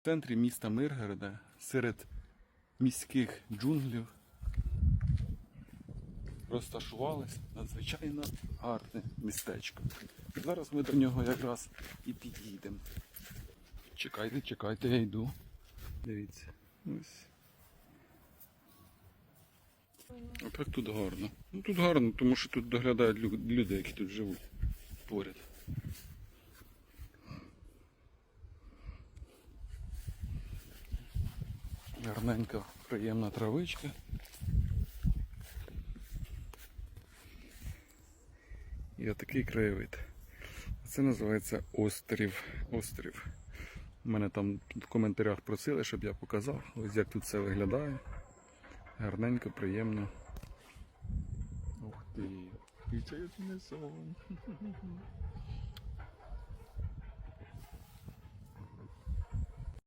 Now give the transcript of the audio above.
В центрі міста Миргорода, серед міських джунглів, розташувалось надзвичайно гарне містечко. Зараз ми до нього якраз і підійдемо. Чекайте, чекайте, я йду. Дивіться. Ось. А тут гарно? Ну тут гарно, тому що тут доглядають люди, які тут живуть поряд. Гарненька, приємна травичка. І отакий краєвид. Це називається острів. Острів. Мене там в коментарях просили, щоб я показав, ось як тут все виглядає. Гарненько, приємно. Ух ти, який це сон.